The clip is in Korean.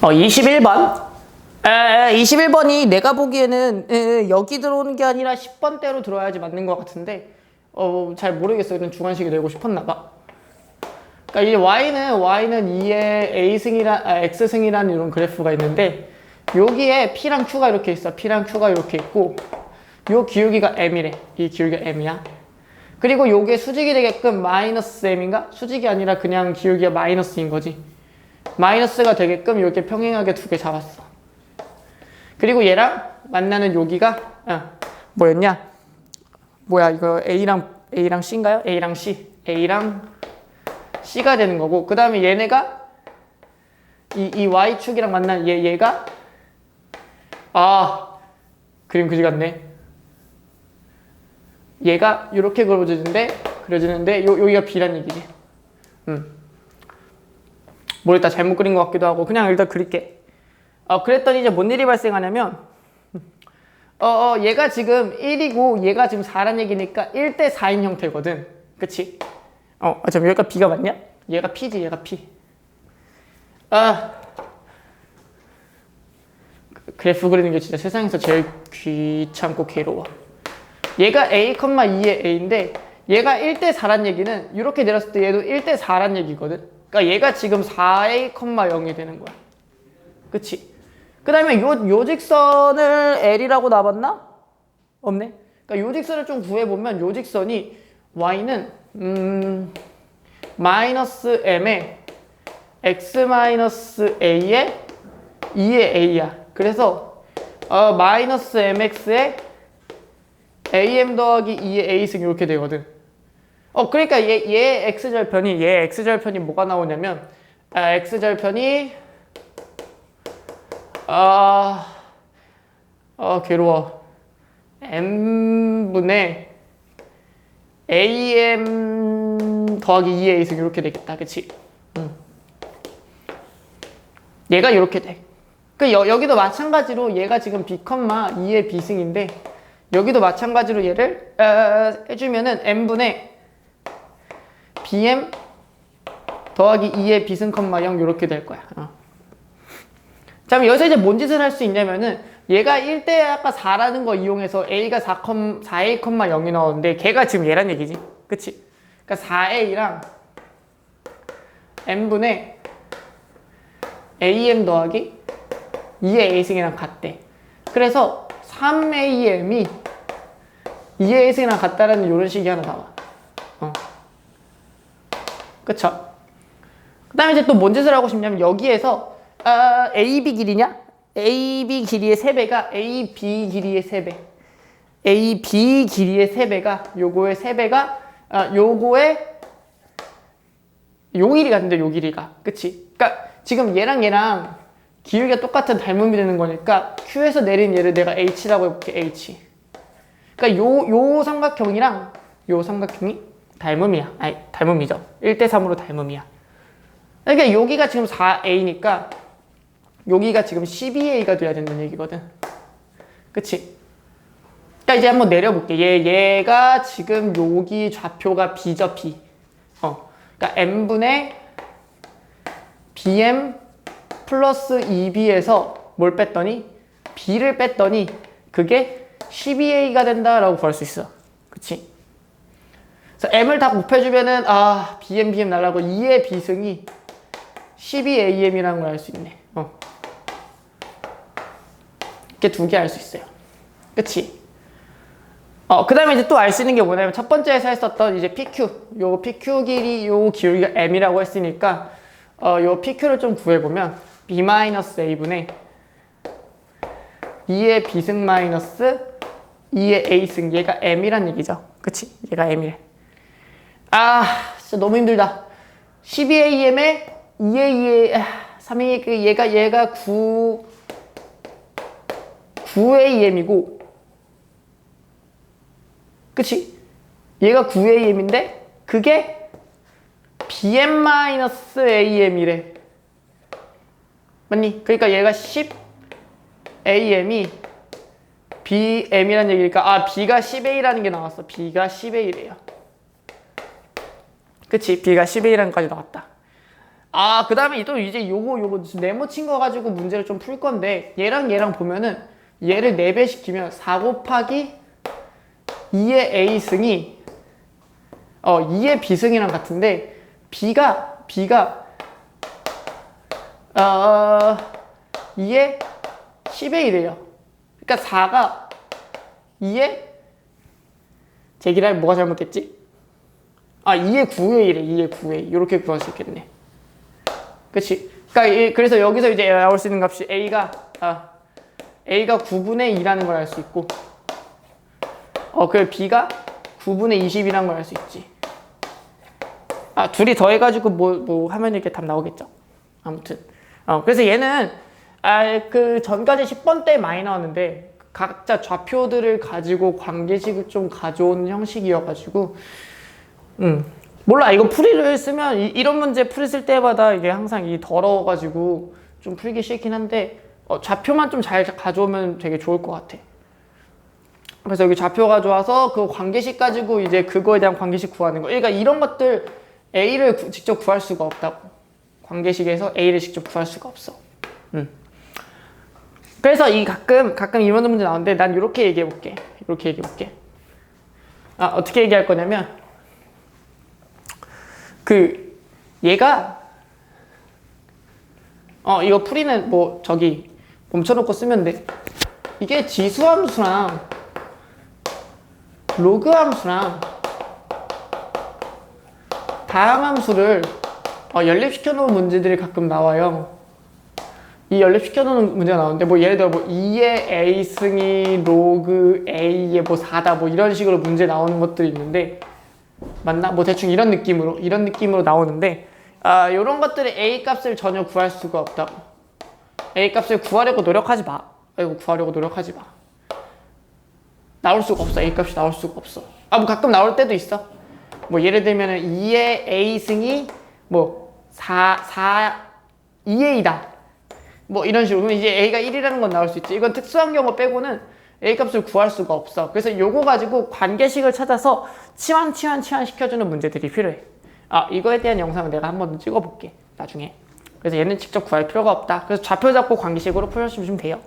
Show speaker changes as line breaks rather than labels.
어, 21번. 에, 21번이 내가 보기에는 에, 여기 들어오는 게 아니라 10번대로 들어야지 맞는 것 같은데 어, 잘 모르겠어요. 그냥 주관식이 되고 싶었나 봐. 그러니까 이 y는 y는 2의 a승이란 아, x승이라는 이런 그래프가 있는데 여기에 p랑 q가 이렇게 있어. p랑 q가 이렇게 있고 요 기울기가 m이래. 이 기울기가 m이야. 그리고 요게 수직이 되게끔 마이너스 m인가? 수직이 아니라 그냥 기울기가 마이너스인 거지. 마이너스가 되게끔 이렇게 평행하게 두 개 잡았어. 그리고 얘랑 만나는 여기가 아, 뭐였냐? 뭐야 이거 A랑 A랑 C인가요? A랑 C, A랑 C가 되는 거고 그 다음에 얘네가 이, 이 Y축이랑 만난 얘, 얘가 아 그림 그지 같네 얘가 이렇게 그려지는데 그려지는데 요, 여기가 B란 얘기지 음. 모르겠다 잘못 그린 것 같기도 하고 그냥 일단 그릴게. 어, 그랬더니 이제 뭔 일이 발생하냐면 어, 어, 얘가 지금 1이고 얘가 지금 4란 얘기니까 1대 4인 형태거든. 그치? 어, 아, 잠깐 여기가 B가 맞냐? 얘가 P지 얘가 P. 아 그- 그래프 그리는 게 진짜 세상에서 제일 귀찮고 괴로워. 얘가 A, 2의 A인데 얘가 1대 4란 얘기는 이렇게 내렸을 때 얘도 1대 4란 얘기거든 그러니까 얘가 지금 4A, 0이 되는 거야 그치? 그 다음에 요, 요 직선을 L이라고 나봤나? 없네. 그러니까 요 직선을 좀 구해보면 요 직선이 Y는, 음, 마이너스 M에 X 마이너스 A에 2의 A야. 그래서, 어, 마이너스 MX에 AM 더하기 2의 A승 이렇게 되거든. 어, 그러니까 얘, 얘 X절편이, 얘 X절편이 뭐가 나오냐면, 아, X절편이 아, 아 괴로워. m분의 am 더하기 2의 a승 이렇게 되겠다, 그치? 응. 얘가 이렇게 돼. 그 여, 여기도 마찬가지로 얘가 지금 b, 2의 b승인데 여기도 마찬가지로 얘를 아, 해주면은 m분의 bm 더하기 2의 b승, 0 이렇게 될 거야. 어. 자, 그럼 여기서 이제 뭔 짓을 할 수 있냐면은 얘가 1대 아까 4라는 거 이용해서 A가 4, 4A, 0이 나오는데 걔가 지금 얘란 얘기지. 그치? 그러니까 4A랑 M분의 AM 더하기 2의 A승이랑 같대. 그래서 3AM이 2의 A승이랑 같다라는 이런 식이 하나 나와. 어. 그쵸? 그 다음에 이제 또 뭔 짓을 하고 싶냐면 여기에서 아, AB 길이냐? AB 길이의 3배가 AB 길이의 3배. AB 길이의 3배가 요거의 3배가 아, 요거의 요 길이가 근데 요 길이가. 그치? 그니까 지금 얘랑 얘랑 기울기가 똑같은 닮음이 되는 거니까 Q에서 내린 얘를 내가 H라고 해볼게. H. 그니까 요, 요 삼각형이랑 요 삼각형이 닮음이야. 아니, 닮음이죠. 1대3으로 닮음이야. 그러니까 여기가 지금 4A니까 여기가 지금 12A가 돼야 된다는 얘기거든. 그치? 자, 이제 한번 내려볼게. 얘, 얘가 지금 여기 좌표가 B죠, B. 어. 그러니까 M분의 BM 플러스 2B에서 뭘 뺐더니? B를 뺐더니 그게 12A가 된다라고 구할 수 있어. 그치? 그래서 M을 다 곱해주면은, 아, BM, BM 날라고 2의 B승이 12AM이라는 걸 알 수 있네. 어. 이렇게 두 개 알 수 있어요. 그치? 어, 그 다음에 이제 또 알 수 있는 게 뭐냐면 첫 번째에서 했었던 이제 PQ. 요 PQ 길이 요 기울기가 M이라고 했으니까 어, 요 PQ를 좀 구해보면 B-A분의 2의 B승 마이너스 2의 A승 얘가 M이란 얘기죠. 그치? 얘가 M이래. 아, 진짜 너무 힘들다. 12AM에 2의 2의 3의 그 얘가 얘가 9 9AM이고 그치? 얘가 9AM인데 그게 BM-AM이래 맞니? 그러니까 얘가 10AM이 BM이라는 얘기니까 아 B가 10A라는 게 나왔어 B가 10A래요 그치? B가 10A라는 까지 나왔다 아, 그 다음에 또 이제 요거, 요거 네모 친 거 가지고 문제를 좀 풀 건데, 얘랑 얘랑 보면은, 얘를 4배 시키면 4 곱하기 2의 A승이, 어, 2의 B승이랑 같은데, B가, B가, 어, 2의 10의 1이에요. 그러니까 4가 2의, 제기랄 뭐가 잘못됐지? 아, 2의 9의 1에 2의 9의 2. 이렇게 구할 수 있겠네. 그치? 그러니까 이- 그래서 여기서 이제 나올 수 있는 값이 a가 아 a가 9분의 2라는 걸 알 수 있고 어 그 b가 9분의 20이라는 걸 알 수 있지. 아 둘이 더해가지고 뭐 뭐 하면 이렇게 답 나오겠죠. 아무튼 어 그래서 얘는 아 그 전까지 10번 때 많이 나왔는데 각자 좌표들을 가지고 관계식을 좀 가져온 형식이어가지고 음 몰라 이거 풀이를 쓰면 이, 런 문제 풀이 쓸 때마다 이게 항상 이 더러워가지고 좀 풀기 싫긴 한데 어, 좌표만 좀 잘 가져오면 되게 좋을 것 같아. 그래서 여기 좌표 가져와서 그 관계식 가지고 이제 그거에 대한 관계식 구하는 거. 그러니까 이런 것들 A를 구- 직접 구할 수가 없다고. 관계식에서 A를 직접 구할 수가 없어. 음. 그래서 이 가끔 가끔 이런 문제 나오는데 난 이렇게 얘기해 볼게. 이렇게 얘기해 볼게. 아 어떻게 얘기할 거냐면 그 얘가 어 이거 풀이는 뭐 저기 멈춰놓고 쓰면 돼. 이게 지수 함수랑 로그 함수랑 다항함수를 어, 연립시켜 놓은 문제들이 가끔 나와요. 이 연립시켜 놓은 문제가 나오는데 뭐 예를 들어 뭐 2의 a 승이 로그 a의 뭐 4다 뭐 이런 식으로 문제 나오는 것들이 있는데 맞나? 뭐 대충 이런 느낌으로 이런 느낌으로 나오는데 아 이런 것들의 a 값을 전혀 구할 수가 없다고 a 값을 구하려고 노력하지 마. 아이고 구하려고 노력하지 마. 나올 수가 없어. A 값이 나올 수가 없어. 아 뭐 가끔 나올 때도 있어. 뭐 예를 들면 은 2의 a 승이 뭐 4 4 2a다. 뭐 이런 식으로. 그러면 이제 a가 1이라는 건 나올 수 있지. 이건 특수한 경우 빼고는 a 값을 구할 수가 없어. 그래서 요거 가지고 관계식을 찾아서 치환 치환 치환 시켜주는 문제들이 필요해. 아 이거에 대한 영상을 내가 한번더 찍어볼게 나중에. 그래서 얘는 직접 구할 필요가 없다. 그래서 좌표 잡고 관계식으로 풀어주시면 돼요